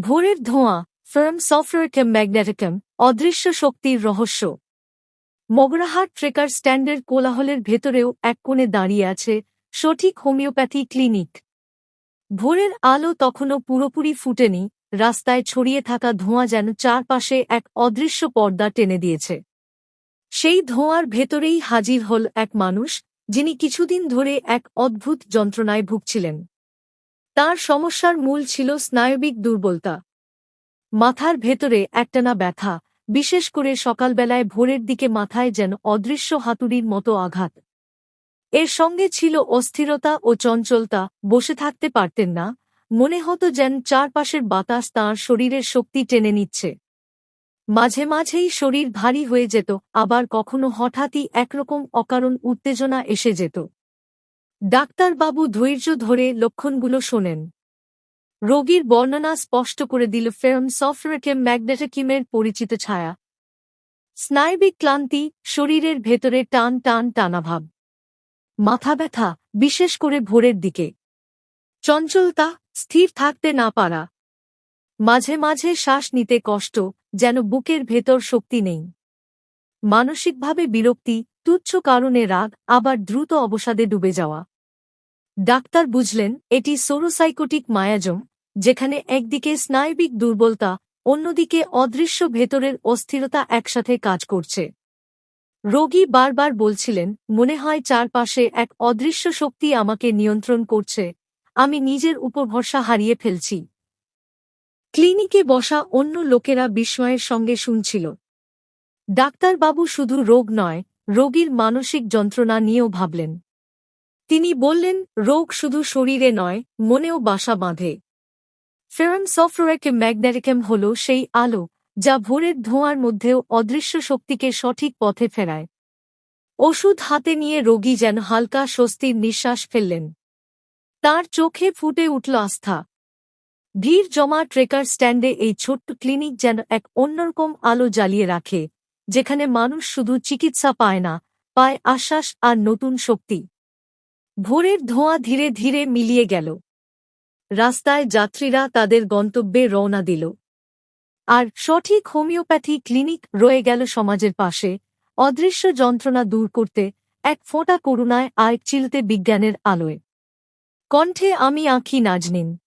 ভোরের ধোঁয়া farm software ম্যাগনেটিকম, অদৃশ্য শক্তির রহস্য। মগরাহাট ট্রেকার স্ট্যান্ডের কোলাহলের ভেতরেও এক কোণে দাঁড়িয়ে আছে সঠিক হোমিওপ্যাথি ক্লিনিক। ভোরের আলো তখনও পুরোপুরি ফুটেনি, রাস্তায় ছড়িয়ে থাকা ধোঁয়া যেন চারপাশে এক অদৃশ্য পর্দা টেনে দিয়েছে। সেই ধোঁয়ার ভেতরেই হাজির হল এক মানুষ, যিনি কিছুদিন ধরে এক অদ্ভুত যন্ত্রণায় ভুগছিলেন। তার সমস্যার মূল ছিল স্নায়বিক দুর্বলতা। মাথার ভেতরে একটানা ব্যথা, বিশেষ করে সকালবেলায় ভোরের দিকে মাথায় যেন অদৃশ্য হাতুড়ির মতো আঘাত। এর সঙ্গে ছিল অস্থিরতা ও চঞ্চলতা, বসে থাকতে পারতেন না, মনে হতো যেন চারপাশের বাতাস তাঁর শরীরের শক্তি টেনে নিচ্ছে। মাঝে মাঝেই শরীর ভারী হয়ে যেত, আবার কখনো হঠাৎই একরকম অকারণ উত্তেজনা এসে যেত। ডাক্তারবাবু ধৈর্য ধরে লক্ষণগুলো শোনেন। রোগীর বর্ণনা স্পষ্ট করে দিল ফেরম সফটওয়্যারকে ম্যাগনেটিকিমের পরিচিত ছায়া। স্নায়বিক ক্লান্তি শরীরের ভেতরে টান টান টানাভাব মাথা ব্যথা, বিশেষ করে ভোরের দিকে। চঞ্চলতা, স্থির থাকতে না পারা। মাঝে মাঝে শ্বাস নিতে কষ্ট, যেন বুকের ভেতর শক্তি নেই। মানসিকভাবে বিরক্তি তুচ্ছ কারণে রাগ, আবার দ্রুত অবসাদে ডুবে যাওয়া। ডাক্তার বুঝলেন, এটি সোরোসাইকোটিক মায়াজম, যেখানে একদিকে স্নায়বিক দুর্বলতা, অন্যদিকে অদৃশ্য ভেতরের অস্থিরতা একসাথে কাজ করছে। রোগী বারবার বলছিলেন, মনে হয় চারপাশে এক অদৃশ্য শক্তি আমাকে নিয়ন্ত্রণ করছে, আমি নিজের উপর ভরসা হারিয়ে ফেলছি। ক্লিনিকে বসা অন্য লোকেরা বিস্ময়ের সঙ্গে শুনছিল। ডাক্তারবাবু শুধু রোগ নয় রোগীর মানসিক যন্ত্রণা নিয়েও ভাবলেন। তিনি বললেন, রোগ শুধু শরীরে নয়, মনেও বাসা বাঁধে। ফেরন সফটওয়্যারকে ম্যাগনেটিকেম হল সেই আলো, যা ভোরের ধোঁয়ার মধ্যেও অদৃশ্য শক্তিকে সঠিক পথে ফেরায়। ওষুধ হাতে নিয়ে রোগী যেন হালকা স্বস্তির নিঃশ্বাস ফেললেন। তার চোখে ফুটে উঠল আস্থা। ভিড় জমা ট্রেকার স্ট্যান্ডে এই ছোট্ট ক্লিনিক যেন এক অন্যরকম আলো জ্বালিয়ে রাখে। যেখানে মানুষ শুধু চিকিৎসা পায় না, পায় আশ্বাস আর নতুন শক্তি। ভোরের ধোঁয়া ধীরে ধীরে মিলিয়ে গেল। রাস্তায় যাত্রীরা তাদের গন্তব্যে রওনা দিল। আর সঠিক হোমিওপ্যাথি ক্লিনিক রয়ে গেল সমাজের পাশে। অদৃশ্য যন্ত্রণা দূর করতে এক ফোঁটা করুণায় আর চিলতে বিজ্ঞানের আলোয়। কণ্ঠে আমি আঁখি নাজনিন।